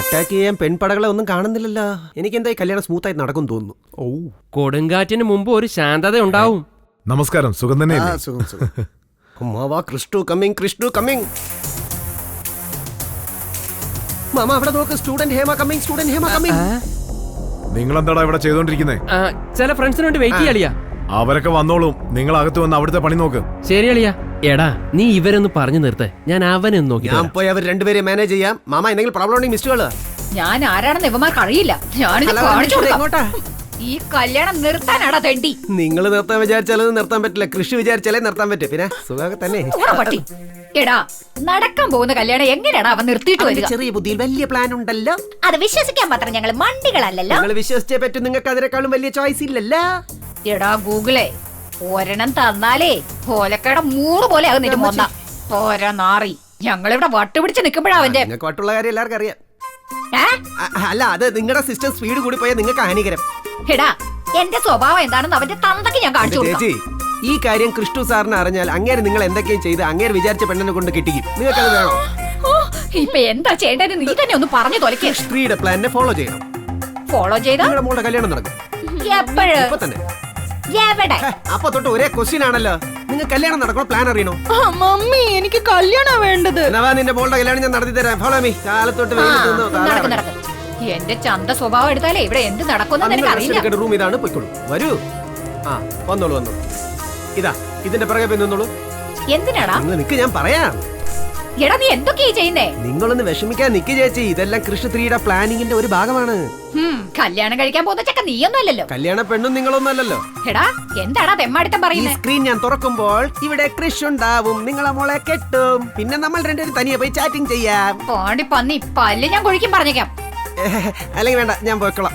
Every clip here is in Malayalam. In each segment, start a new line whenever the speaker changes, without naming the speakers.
അറ്റാക്ക് ചെയ്യാൻ പെൺപടകളെ ഒന്നും കാണുന്നില്ലല്ലോ. എനിക്ക് എന്താ കല്യാണം സ്മൂത്ത് ആയിട്ട് നടക്കും തോന്നുന്നു. ഓ
കൊടുങ്കാറ്റിന് മുമ്പ് ഒരു ശാന്തത ഉണ്ടാവും.
നമസ്കാരം. സുഖം തന്നെ
ആ, സുഖം, സുഖം. കൃഷ്ണു കമ്മിങ് കൃഷ്ണു കമ്മിങ് മാമ അവിടെ നോക്ക്. Student Hema coming student Hema coming
നിങ്ങൾ എന്താടാ ഇവിടെ
ചെയ്തുകൊണ്ടിരിക്കുന്നത് ചില ഫ്രണ്ട്സിന് വേണ്ടി വെയിറ്റ് ചെയ്യളിയാ
അവരൊക്കെ വന്നോളും. നിങ്ങൾ അകത്ത് വന്ന് അവിടുത്തെ പണി നോക്ക്.
ശരി അളിയാ. എടാ നീ ഇവരൊന്ന് പറഞ്ഞു നിർത്തേ. ഞാൻ അവനെ ഒന്ന് നോക്കി
ഞാൻ പോയി അവർ രണ്ടുപേരെ മാനേജ് ചെയ്യാം. മാമ എന്തെങ്കിലും പ്രോബ്ലം ഉണ്ടെങ്കിൽ മിസ്റ്റുകൾ
ഞാൻ ആരാണെന്ന് ഇവമാർ അറിയില്ല. ഞാനിത് കാണിച്ചു കൊടുക്കാം. ഈ കല്യാണം നിർത്താനാടാ തെണ്ടി.
നിങ്ങൾ നിർത്താൻ വിചാരിച്ചാലും നിർത്താൻ പറ്റില്ല. കൃഷി വിചാരിച്ചാലേ നിർത്താൻ പറ്റും. പിന്നെ സുഖമൊക്കെ തന്നെ.
പട്ടി. എടാ നടക്കാൻ പോകുന്ന കല്യാണം എങ്ങനെയാണ് അവൻ നിർത്തിയിട്ട്
അവന്റെ
വരിക?
ചെറിയ ബുദ്ധിയിൽ വലിയ പ്ലാൻ ഉണ്ടല്ലോ.
അത് വിശ്വസിക്കാൻ മാത്രം ഞങ്ങൾ മണ്ടികളല്ലല്ലോ
നിങ്ങൾ വിശ്വസിച്ചേ പറ്റും നിങ്ങൾക്ക് അതിനേക്കാളും വലിയ ചോയ്സ് ഇല്ലല്ലോ.
എടാ ഗൂഗിളെ ഒരെണ്ണം തന്നാലേ ഓലക്കട മൂന്ന് പോലെ ആകും നിന്റെ മൊന്ന ഓരോ നാറി. ഞങ്ങളിവിടെ വട്ടുപിടിച്ച് നിൽക്കുമ്പോഴാ അവന്റെ
നിങ്ങൾക്ക് വട്ടുള്ള കാര്യം എല്ലാവർക്കും അറിയാം.
ഏ?
അ- അല്ല അത് നിങ്ങളുടെ സിസ്റ്റം സ്പീഡ് കൂടി പോയാൽ നിങ്ങൾക്ക് ഹാനികരം.
എടാ എന്റെ സ്വഭാവം എന്താണെന്ന് അവന്റെ തന്തക്ക് ഞാൻ കാണിച്ചു കൊടുക്കാം.
ചേച്ചി ഈ കാര്യം കൃഷ്ണു സാറിന് അറിഞ്ഞാൽ അങ്ങേര് നിങ്ങൾ എന്തൊക്കെയും ചെയ്ത് അങ്ങേര് വിചാരിച്ച പെണ്ണിനെ കൊണ്ട് കിട്ടിക്കും. അത് വേണോ?
ഓ, ഇപ്പൊ എന്താ ചെയ്യേണ്ടത്? നീ തന്നെ ഒന്ന് പറഞ്ഞു തൊലക്ക്.
സ്ത്രീയുടെ പ്ലാനിനെ ഫോളോ ചെയ്യണം.
ഫോളോ ചെയ്താ?
നിങ്ങളുടെ മോളുടെ കല്യാണം നടക്കും.
എപ്പോഴ്?
ഇപ്പൊ തന്നെ.
എവിടെ?
ഹെ, അപ്പൊ തൊട്ട് ഒരേ ക്വസ്റ്റ്യൻ ആണല്ലോ. നിങ്ങൾ കല്യാണം നടക്കണോ? പ്ലാൻ അറിയണോ?
ആ, മമ്മി എനിക്ക് കല്യാണം വേണ്ടത്.
എന്നാ നിന്റെ മോളുടെ കല്യാണം ഞാൻ നടത്തി തരാം. ഫോളോ മീ കാലത്തോട്ട്
ആ,
വെയിലത്ത് നിന്ന് താഴെ
നടക്ക്. നടക്ക്. എന്റെ ചന്ത സ്വഭാവം എടുത്താലേ ഇവിടെ എന്ത്
നടക്കുമെന്ന്
നിനക്ക് അറിയില്ല
റൂം ഇതാണ്. പൊയ്ക്കോളൂ. വരൂ. ആ വന്നോളൂ വന്നോളൂ. ഇതാ ഇതിന്റെ പിറകെ പിന്നെ നിന്നോളൂ.
എന്തിനാടാ?
നിങ്ങൾ നിക്ക് ഞാൻ പറയാം.
എടാ നീ എന്തൊക്കെയാ ചെയ്യുന്നേ?
നിങ്ങളൊന്ന് വിഷമിക്കാൻ നിക്ക് ചേച്ചി ഇതെല്ലാം കൃഷി ത്രീയുടെ പ്ലാനിങ്ങിന്റെ ഒരു ഭാഗമാണ്.
ഹും, കല്യാണം കഴിക്കാൻ പോകുന്ന ചക്ക നീയൊന്നുമല്ലല്ലോ.
കല്യാണ പെണ്ണും നിങ്ങളൊന്നും അല്ലല്ലോ
എടാ എന്താടാ തെമ്മാടിത്തം
ഈ സ്ക്രീൻ ഞാൻ തുറക്കുമ്പോൾ ഇവിടെ കൃഷി ഉണ്ടാവും നിങ്ങളെ മോളെ കെട്ടും. പിന്നെ നമ്മൾ രണ്ടുപേരും തനിയെ പോയി ചാറ്റിംഗ് ചെയ്യാം.
പോണ്ടി പന്നി പല്ല് ഞാൻ കുഴിക്കും പറഞ്ഞേക്കാം.
അല്ലെങ്കിൽ വേണ്ട ഞാൻ പോയിക്കോളാം.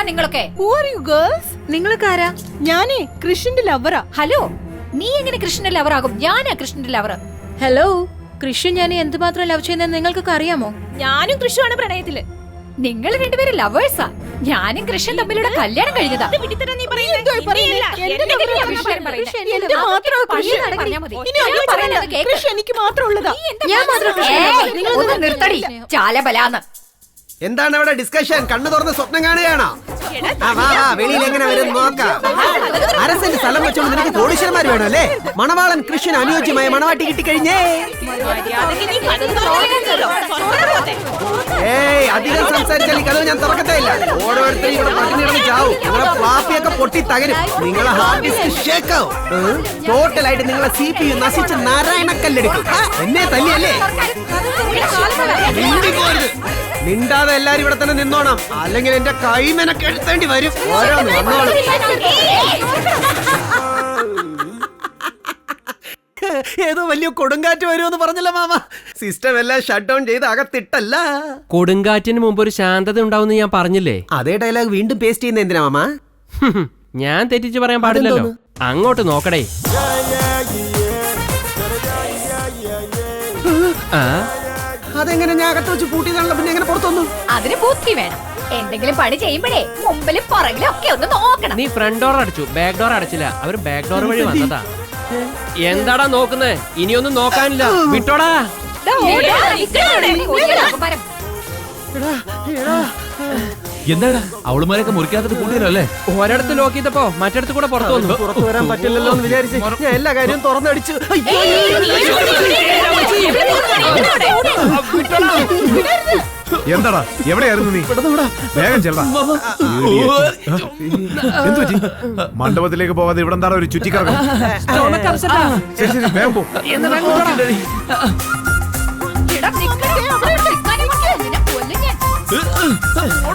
ആരാ നിങ്ങളൊക്കെ?
Who are you girls? നിങ്ങളൊക്കെ ആരാ? ഞാനേ കൃഷിന്റെ ലവറാ
ഹലോ നീ എങ്ങനെ കൃഷ്ണന്റെ ലവറാകും ഞാനാ കൃഷ്ണന്റെ ലവർ
ഹലോ കൃഷ്ണൻ ഞാൻ എന്തുമാത്രം ലവ് ചെയ്യുന്നത് നിങ്ങൾക്കൊക്കെ അറിയാമോ? ഞാനും കൃഷിയാണ് പ്രണയത്തിൽ.
നിങ്ങൾ രണ്ടുപേരും ലവേഴ്സാ ഞാനും കൃഷ്ണൻ തമ്മിലൂടെ കല്യാണം കഴിഞ്ഞതാ.
എനിക്ക് മാത്രമുള്ളതാ ഞാൻ മാത്രം
ഏയ്, ഒന്ന് നിർത്തടി. ചാലബലാന്ന്.
എന്താണ് അവിടെ ഡിസ്കഷൻ കണ്ണു തുറന്ന് സ്വപ്നം കാണുകയാണോ? വെളിയിൽ എങ്ങനെ വരും നോക്കാം. അരസന്റെ സ്ഥലം വെച്ചോണ്ട് നിനക്ക് കോടീശ്വരന്മാർ വേണം അല്ലേ? മണവാളൻ കൃഷ്ണന് അനുയോജ്യമായ മണവാട്ടി കിട്ടിക്കഴിഞ്ഞേ. ഏയ് അധികം സംസാരിച്ചാൽ ഈ കഥ ഞാൻ തുറക്കത്തേ ഇല്ല. ഓരോരുത്തരും ഇവിടെ പട്ടിണി കിടന്ന് ചാവും. നിങ്ങളെ ഫ്ലാപ്പിയൊക്കെ പൊട്ടി തകരും. നിങ്ങളെ ഹാർഡ് ഡിസ്ക് ഷേക്കാവും ടോട്ടലായിട്ട് നിങ്ങളെ സി പി യു നശിച്ച് നാരായണക്കല്ലെടുക്കും. എന്നെ തല്ലിയല്ലേ. മിണ്ടാതെ എല്ലാരും ഇവിടെ തന്നെ നിന്നോണം. അല്ലെങ്കിൽ എന്റെ കൈമനൊക്കെ എടുത്തേണ്ടി വരും. ഓരോന്ന് വന്നോളും. ഏതോ വലിയ കൊടുങ്കാറ്റ് വരുമെന്ന് പറഞ്ഞല്ലോ മാമ. സിസ്റ്റം എല്ലാം ഷട്ട് ഡൗൺ ചെയ്ത് അകത്തിട്ടല്ല.
കൊടുങ്കാറ്റിന് മുമ്പ് ഒരു ശാന്തത ഉണ്ടാവും ഞാൻ പറഞ്ഞില്ലേ?
അതേ ഡയലോഗ് വീണ്ടും പേസ്റ്റ് ചെയ്യുന്ന എന്തിനാ മാമ?
ഞാൻ തെറ്റിച്ച് പറയാൻ പാടില്ലല്ലോ. അങ്ങോട്ട് നോക്കടേ. ആ?
അതെങ്ങനെ ഞാൻ അകത്ത് വെച്ച് പൂട്ടിയതാണല്ലോ? പിന്നെ എങ്ങനെ പുറത്തൊന്നും
അതിന് ബുദ്ധി വേണം. എന്തെങ്കിലും പണി ചെയ്യുമ്പോഴേ മുമ്പിലും പുറകിലും ഒക്കെ ഒന്ന് നോക്കണം.
നീ ഫ്രണ്ട് ഡോർ അടച്ചു ബാക്ക് ഡോർ അടച്ചില്ല. അവർ ബാക്ക് ഡോർ വഴി വന്നതാ. എന്താടാ നോക്കുന്നേ? ഇനിയൊന്നും നോക്കാനില്ല. വിട്ടോടാ.
ഓടി, പരം. ഒരു അപകാരം.
എന്താടാ അവളുമാരൊക്കെ മുറിക്കാത്തിട്ട് കൂട്ടിയല്ലോ അല്ലേ
ഒരിടത്ത് ലോക്ക് ചെയ്തപ്പോ മറ്റിടത്ത് കൂടെ പുറത്തു വന്നു
പുറത്തു വരാൻ പറ്റില്ലല്ലോ എന്ന് വിചാരിച്ച് ഞാൻ എല്ലാ കാര്യവും തുറന്നടിച്ചു.
എന്താടാ എവിടെയായിരുന്നു നീ വേഗം ചെല്ലടാ എന്തു പറ്റി മണ്ഡപത്തിലേക്ക് പോവാതെ ഇവിടെ എന്താടാ ഒരു ചുറ്റിക്കറക്കം ശരി ശരി വേഗം പോ
നിക്കണ അവിടെ നിൽക്കാനും കൊണ്ട് നിന്നെ കൊല്ലും ഞാൻ.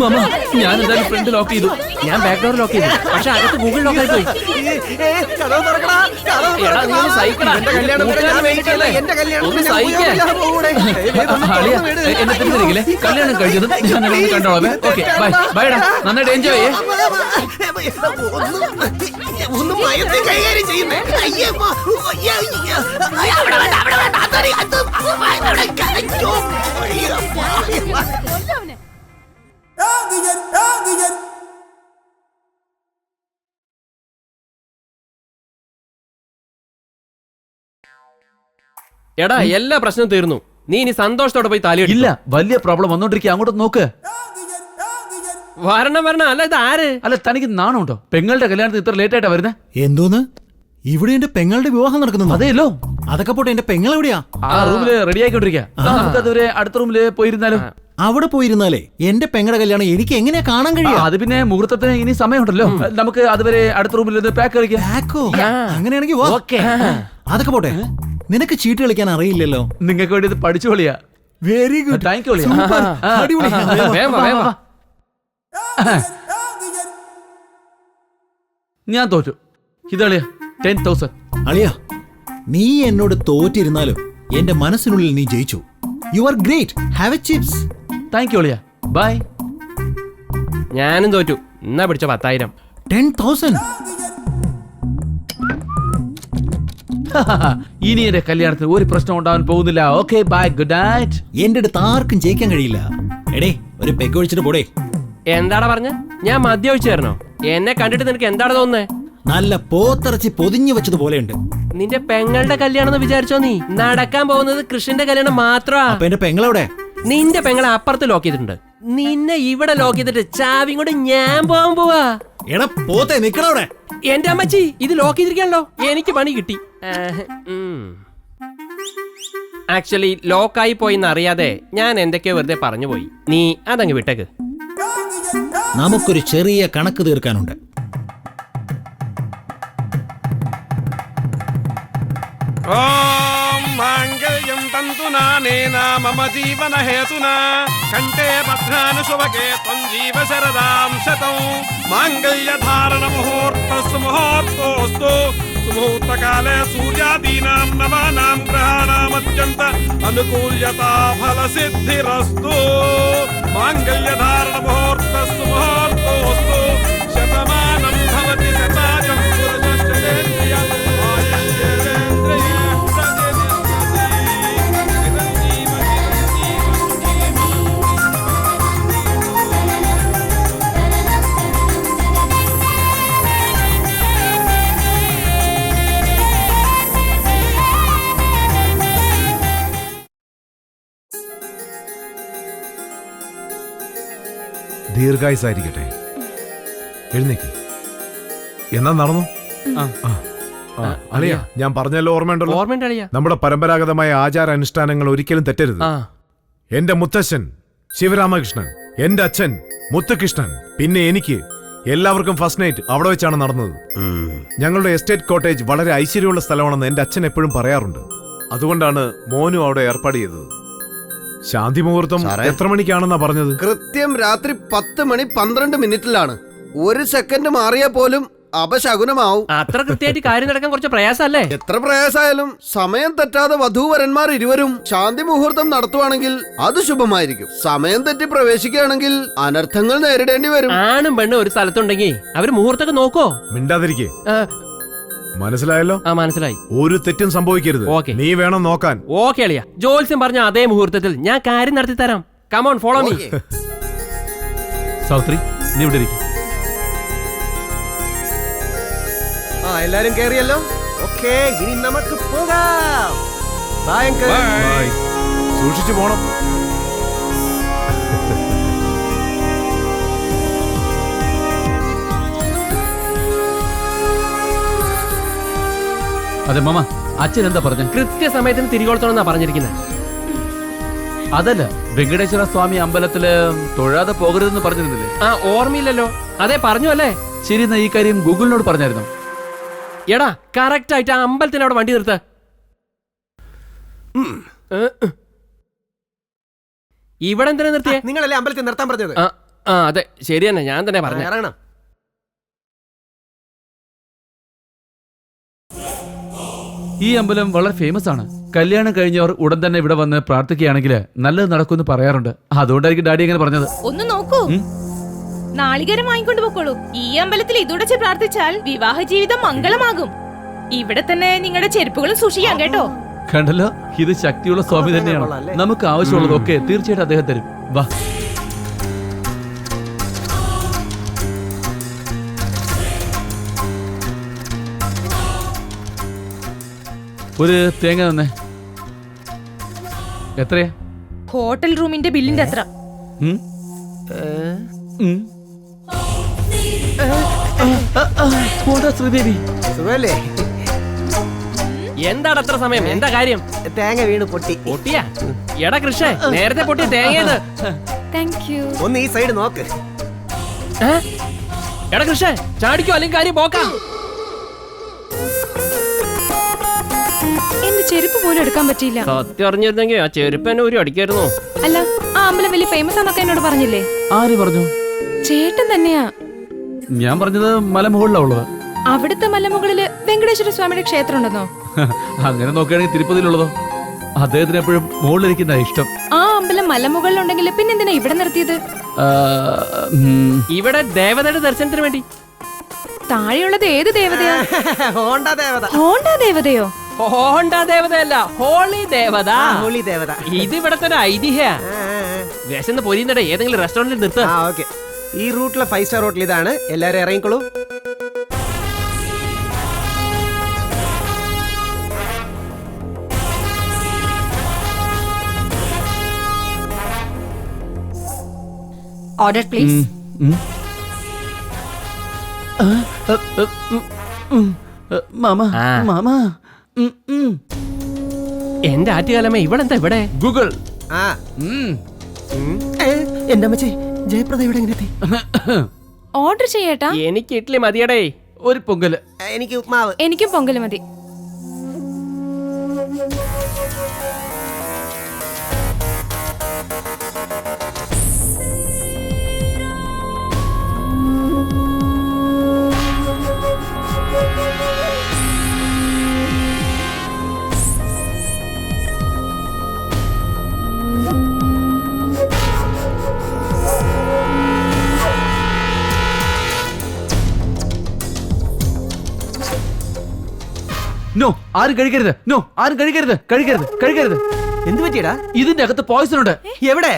മാമ,
ഞാൻ എന്തായാലും ഫ്രണ്ട് ലോക്ക് ചെയ്തു.
ഞാൻ ബാക്ക് ഡോർ ലോക്ക് ചെയ്തു. പക്ഷെ അകത്ത് ഗൂഗിൾ ലോക്ക് ആയി പോയി.
എന്നെ തിരിച്ചറിയില്ലേ കല്യാണം കഴിഞ്ഞത് ഞാൻ കണ്ടോളാം. ഓക്കെ ബൈ ബൈഡാ നന്നായിട്ട് എൻജോയ് ചെയ്യേ.
ഒന്നും കൈകാര്യം ചെയ്യുന്നേ. അയ്യേ
എടാ എല്ലാ പ്രശ്നം തീർന്നു. നീ ഇനി സന്തോഷത്തോടെ പോയി താലി
ഇല്ല വലിയ പ്രോബ്ലം വന്നോണ്ടിരിക്കുക അങ്ങോട്ട് നോക്ക്.
വരണം വരണം. അല്ല ഇത് ആര്?
അല്ല തനിക്ക് നാണുണ്ടോ പെങ്ങളുടെ കല്യാണത്തിന് ഇത്ര ലേറ്റ് ആയിട്ടാ വരുന്നത്
എന്തോന്ന്? ഇവിടെ എന്റെ പെങ്ങളുടെ വിവാഹം നടക്കുന്നു
അതെയല്ലോ
അതൊക്കെ പോട്ടെ എന്റെ പെങ്ങൾ എവിടെയാ
ആ റൂമിൽ റെഡി ആയിക്കൊണ്ടിരിക്കുക അടുത്ത റൂമിൽ പോയിരുന്നാലോ?
അവിടെ പോയിരുന്നാലേ എന്റെ പെങ്ങളുടെ കല്യാണം എനിക്ക് എങ്ങനെയാ കാണാൻ കഴിയും
അത് പിന്നെ മുഹൂർത്തത്തിന് ഇനി സമയമുണ്ടല്ലോ. നമുക്ക് അതുവരെ അടുത്ത റൂമിൽ പാക്ക് കളിക്കാം.
അങ്ങനെയാണെങ്കിൽ വാ.
ഓക്കെ
അതൊക്കെ പോട്ടെ. നിനക്ക് ചീട്ട് കളിക്കാൻ അറിയില്ലല്ലോ.
നിങ്ങൾക്ക് വേണ്ടി ഇത് പഠിച്ചു കളിയാ
very good
thank you
super അടിപൊളി.
വേഗം വാ, വേഗം വാ.
ഞാൻ തോറ്റു. ഇതളിയ ടെൻ തൗസൻഡ്
അളിയ നീ എന്നോട് തോറ്റിരുന്നാലും എന്റെ മനസ്സിനുള്ളിൽ നീ ജയിച്ചു. You are great have a chips
thank you ഒളിയ bye
ഞാനും തോറ്റു. എന്നാ പിടിച്ച പത്തായിരം.
Ten thousand.
ഇനി എന്റെ കല്യാണത്തിന് ഒരു പ്രശ്നം ഉണ്ടാവാൻ പോകുന്നില്ല. ഓക്കെ ബൈ ഗുഡ് നൈറ്റ്
എന്റെ അടുത്ത് ആർക്കും ജയിക്കാൻ കഴിയില്ല. എടേ ഒരു പെഗ് ഒഴിച്ചിട്ട് പോടേ.
എന്താടാ പറഞ്ഞ? ഞാൻ മദ്യം ഒഴിച്ചു തരണോ? എന്നെ കണ്ടിട്ട് നിനക്ക് എന്താണ് തോന്നുന്നത്
നല്ല പോത്തിറച്ചി പൊതിഞ്ഞു വെച്ചതുപോലെയുണ്ട്
നിന്റെ പെങ്ങളുടെ കല്യാണം എന്ന് വിചാരിച്ചോ നീ? നടക്കാൻ പോകുന്നത് കൃഷ്ണന്റെ കല്യാണം മാത്രമാ
അപ്പൊ എന്റെ പെങ്ങളെവിടെ?
നിന്റെ പെങ്ങളെ അപ്പുറത്ത് ലോക്ക് ചെയ്തിട്ടുണ്ട്. നിന്നെ ഇവിടെ ലോക്ക് ചെയ്തിട്ട് ചാവിയും കൊണ്ട് ഞാൻ പോകാൻ പോവാ.
എടാ പോത്തെ നിക്കണവിടെ
എന്റെ അമ്മച്ചി ഇത് ലോക്ക് ചെയ്തിരിക്കാണല്ലോ എനിക്ക് പണി കിട്ടി. ആക്ച്വലി ലോക്കായി പോയി അറിയാതെ ഞാൻ എന്തൊക്കെയോ വെറുതെ പറഞ്ഞു പോയി നീ അതങ്ങ് വിട്ടേക്ക്.
നമുക്കൊരു ചെറിയ കണക്ക് തീർക്കാനുണ്ട്.
ఓం మాంగళ్యం తంతునా నేనా మమ జీవన హేతునా. కంటే భద్రాను శుభకే త్వం జీవ శరదాం శతం. మాంగళ్య ధారణ ముహూర్త సూర్యాదీనాం నవానాం గ్రహాణామత్యంత ఫల సిద్ధిరస్తు
ദീർഘായുസായിരിക്കട്ടെ. എഴുന്നേക്ക്. എന്നാ നടന്നു? അളിയ ഞാൻ പറഞ്ഞല്ലോ ഓർമ്മയുണ്ടല്ലോ.
ഓർമ്മയുണ്ട് അളിയാ.
നമ്മുടെ പരമ്പരാഗതമായ ആചാര അനുഷ്ഠാനങ്ങൾ ഒരിക്കലും തെറ്റരുത്. എന്റെ മുത്തശ്ശൻ ശിവരാമകൃഷ്ണൻ എന്റെ അച്ഛൻ മുത്തുകൃഷ്ണൻ പിന്നെ എനിക്ക് എല്ലാവർക്കും ഫസ്റ്റ് നൈറ്റ് അവിടെ വെച്ചാണ് നടന്നത്. ഞങ്ങളുടെ എസ്റ്റേറ്റ് കോട്ടേജ് വളരെ ഐശ്വര്യമുള്ള സ്ഥലമാണെന്ന് എന്റെ അച്ഛൻ എപ്പോഴും പറയാറുണ്ട്. അതുകൊണ്ടാണ് മോനും അവിടെ ഏർപ്പാട് ചെയ്തത്. ശാന്തി മുഹൂർത്തം
സാറേ.
എത്ര മണിക്കാണെന്നാ പറഞ്ഞത്?
കൃത്യം രാത്രി പത്ത് മണി പന്ത്രണ്ട് മിനിറ്റിലാണ്. ഒരു സെക്കൻഡ് മാറിയാൽ പോലും
അപശകുനമാവും.
അത്ര കൃത്യമായിട്ട് കാര്യം നടക്കാൻ കുറച്ച് പ്രയാസമല്ലേ?
എത്ര പ്രയാസായാലും സമയം തെറ്റാതെ വധൂവരന്മാർ ഇരുവരും ശാന്തി മുഹൂർത്തം നടത്തുവാണെങ്കിൽ അത് ശുഭമായിരിക്കും. സമയം തെറ്റി പ്രവേശിക്കുകയാണെങ്കിൽ അനർത്ഥങ്ങൾ നേരിടേണ്ടി വരും.
ആണും പെണ്ണും ഒരു സ്ഥലത്തുണ്ടെങ്കിൽ അവർ മുഹൂർത്തൊക്കെ നോക്കോ
മിണ്ടാതിരിക്കേ.
ആ,
മനസ്സിലായല്ലോ?
ആ മനസ്സിലായി.
ഒരു തെറ്റും സംഭവിക്കരുത്.
ഓക്കേ.
നീ വേണം നോക്കാൻ.
ഓക്കെ അളിയ. ജോത്സ്യം പറഞ്ഞ അതേ മുഹൂർത്തത്തിൽ ഞാൻ കാര്യം നടത്തി തരാം. കമോൺ ഫോളോ മീ
സൗത്രി
സാവിത്രി നീ ഇവിടെ ഇരിക്കും.
ആ എല്ലാരും കേറിയല്ലോ? ഓക്കേ ഇനി നമുക്ക് പോകാം. Bye uncle
bye. സൂക്ഷിച്ചു പോണം.
അതെ മാമ അച്ഛൻ എന്താ പറഞ്ഞ?
കൃത്യസമയത്തിന് തിരികൊളുത്തണമെന്നാ പറഞ്ഞിരിക്കുന്നത്
അതല്ല വെങ്കടേശ്വര സ്വാമി അമ്പലത്തിൽ തൊഴാതെ പോകരുതെന്ന് പറഞ്ഞിരുന്നില്ലേ?
ആ ഓർമ്മയില്ലല്ലോ. അതെ പറഞ്ഞു അല്ലേ?
ശരി എന്നാ ഈ കാര്യം ഗൂഗിളിനോട് പറഞ്ഞായിരുന്നു.
എടാ കറക്റ്റ് ആയിട്ട് ആ അമ്പലത്തിന് അവിടെ വണ്ടി നിർത്ത. ഇവിടെ എന്തിനാ നിർത്തിയേ?
നിങ്ങളല്ലേ അമ്പലത്തിൽ നിർത്താൻ പറഞ്ഞത്?
ആ ആ അതെ ശരി തന്നെ ഞാൻ തന്നെ പറഞ്ഞു.
ഇറങ്ങണം
ഈ അമ്പലം വളരെ ഫേമസ് ആണ്. കല്യാണം കഴിഞ്ഞവർ ഉടൻ തന്നെ ഇവിടെ വന്ന് പ്രാർത്ഥിക്കുകയാണെങ്കിൽ നല്ലത് നടക്കുമെന്ന് പറയാറുണ്ട്. അതുകൊണ്ടായിരിക്കും ഡാഡി ഇങ്ങനെ പറഞ്ഞത്.
ഒന്ന് നോക്കൂ. നാളികരം വാങ്ങിക്കൊണ്ട് പൊക്കോളൂ. ഈ അമ്പലത്തിൽ ഇതുടച്ച് പ്രാർത്ഥിച്ചാൽ വിവാഹ ജീവിതം മംഗളമാകും. ഇവിടെ തന്നെ നിങ്ങളുടെ ചെരുപ്പുകളും സൂക്ഷിക്കാം കേട്ടോ.
കണ്ടല്ലോ? ഇത് ശക്തിയുള്ള സ്വാമി തന്നെയാണ്. നമുക്ക് ആവശ്യമുള്ളതൊക്കെ തീർച്ചയായിട്ടും അദ്ദേഹം തരും. വാ. ഒരു തേങ്ങ തന്നെ. എത്രയാ?
ഹോട്ടൽ റൂമിന്റെ ബില്ലിന്റെ എത്ര
ഉം? ഉം. ആ, ആ, ആ, പോടാ ശ്രീദേവി
സുഖല്ലേ?
എന്താണ് അത്ര സമയം? എന്താ കാര്യം?
തേങ്ങ വീണ് പൊട്ടി.
പൊട്ടിയാ? എടാ കൃഷ നേരത്തെ പൊട്ടിയ തേങ്ങയത്?
ഒന്ന് ഈ സൈഡ് നോക്ക്?
എടാ കൃഷ ചാടിക്കോ അല്ലെങ്കിൽ കാര്യം പോക്കാം
ചെരുപ്പ് പോലും എടുക്കാൻ പറ്റിയില്ല.
സത്യം അറിഞ്ഞിരുന്നെങ്കിൽ ആ ചെരുപ്പ് എന്നെ ഒരു അടിക്കായിരുന്നു?
അല്ല ആ അമ്പലം വലിയ ഫേമസ് ആണെന്നൊക്കെ എന്നോട് പറഞ്ഞില്ലേ?
ആര് പറഞ്ഞു?
ചേട്ടൻ തന്നെയാ.
ഞാൻ പറഞ്ഞത് മലമുകളിലാ ഉള്ളത്.
അവിടുത്തെ മലമുകളിൽ വെങ്കടേശ്വര സ്വാമിയുടെ ക്ഷേത്രം ഉണ്ടെന്നോ
അങ്ങനെ നോക്കുകയാണെങ്കിൽ തിരുപ്പതിയിലുള്ളതോ? അദ്ദേഹത്തിന് എപ്പോഴും മുകളിലിരിക്കുന്ന ഇഷ്ടം.
ആ അമ്പലം മലമുകളിലുണ്ടെങ്കിൽ പിന്നെ എന്തിനാ ഇവിടെ നിർത്തിയത്?
ആ, ഉം,
ഇവിടെ ദേവതയുടെ ദർശനത്തിന് വേണ്ടി.
താഴെയുള്ളത് ഏത് ദേവതയാ?
ഹോണ്ട ദേവത.
ഹോണ്ട ദേവതയോ?
ഹോണ്ട ദേവതയല്ല ഹോളി ദേവത.
ഹോളി ദേവത.
ഇത് ഇവിടത്തെ തന്നെ ഐതിഹ്യ വിശന്ന് പൊരിയുന്നടേ ഏതെങ്കിലും റെസ്റ്റോറന്റിൽ നിർത്ത.
ആ ഓക്കെ. ഈ റൂട്ടിലെ ഫൈവ് സ്റ്റാർ ഹോട്ടൽ ഇതാണ്. എല്ലാവരും ഇറങ്ങിക്കോളൂ
ഓർഡർ പ്ലീസ്
മാമ മാമ.
എന്റെ ആറ്റുകാലമ്മ ഇവളെന്താ ഇവിടെ?
ഗൂഗിൾ.
ആ എന്റെ അമ്മച്ചി ജയപ്രദ ഇവിടെ എങ്ങനെ എത്തി?
ഓർഡർ ചെയ്യട്ടാ.
എനിക്ക് ഇഡ്ലി മതിയടേ.
ഒരു
പൊങ്കൽ. എനിക്ക് ഉപ്മാവ്.
എനിക്കും പൊങ്കൽ മതി.
ആരും കഴിക്കരുത്. നോ ആരും കഴിക്കരുത്. കഴിക്കരുത്. കഴിക്കരുത്.
എന്ത് പറ്റിയടാ?
ഇതിന്റെ അകത്ത് പോയിസൺ ഉണ്ട്.
എവിടെ?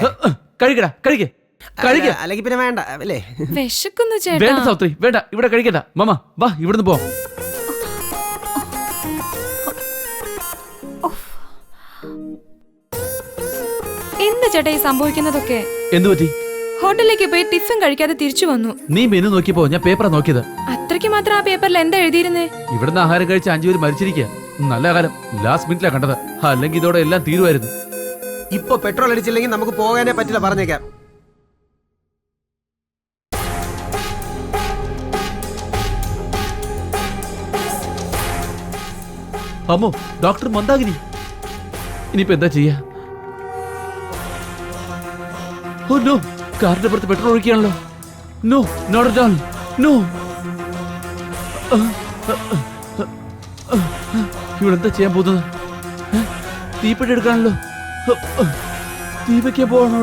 കഴിക്കടാ കഴിക്ക. കഴിക്ക.
അല്ല, അല്ലെങ്കിൽ പിന്നെ വേണ്ട അല്ലേ?
വിശക്കുന്നു
വേണ്ട സൗത്രി വേണ്ട ഇവിടെ കഴിക്കണ്ട. മാമ വാ ഇവിടുന്ന് പോ.
എന്താ ചേട്ടാ ഈ സംഭവിക്കുന്നതൊക്കെ?
എന്തു പറ്റി?
ഹോട്ടലിലേക്ക് പോയി ടിഫിൻ കഴിക്കാതെ തിരിച്ചു വന്നു.
നീ മെനു നോക്കിയപ്പോ ഞാൻ പേപ്പർ നോക്കിയത്.
അത്രയ്ക്ക് മാത്രം ആ പേപ്പറിൽ എന്താ എഴുതിയിരുന്നേ?
ഇവിടുന്ന് ആഹാരം കഴിച്ച അഞ്ചുപേര് മരിച്ചിരിക്കുക നല്ല കാലം. ലാസ്റ്റ് മിനിറ്റിലാ കണ്ടത്. അല്ലെങ്കിൽ ഇതോടെ എല്ലാം തീരുമായിരുന്നു.
ഇപ്പൊ പെട്രോൾ അടിച്ചില്ലെങ്കിൽ നമുക്ക് പോകാനേ പറ്റില്ല പറഞ്ഞേക്കാം.
അമ്മോ ഡോക്ടർ മന്ദാഗിരി ഇനിയിപ്പോ എന്താ ചെയ്യാ? ഓ നോ കാറിന്റെ പുറത്ത് petrol ഒഴിക്കുകയാണല്ലോ. No not at all no ഇവിടെ എന്താ ചെയ്യാൻ പോകുന്നത്? തീപ്പെട്ടി എടുക്കാണല്ലോ. തീ വെക്കാൻ പോവാണോ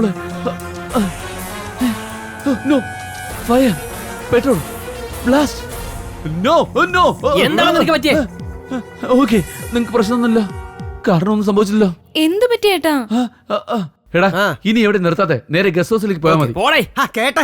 no fire petrol blast no no
എന്താണ് നിനക്ക് പറ്റിയേ?
ഓക്കെ നിങ്ങൾക്ക് പ്രശ്നമൊന്നുമില്ല. കാരണം ഒന്നും സംഭവിച്ചില്ലല്ലോ.
എന്തു പറ്റിയേട്ടാ.
എടാ ഇനി എവിടെ നിർത്താതെ നേരെ ഗസ്റ്റ് ഹൗസിലേക്ക് പോയാൽ മതി.
പോടേ.
കേട്ടേ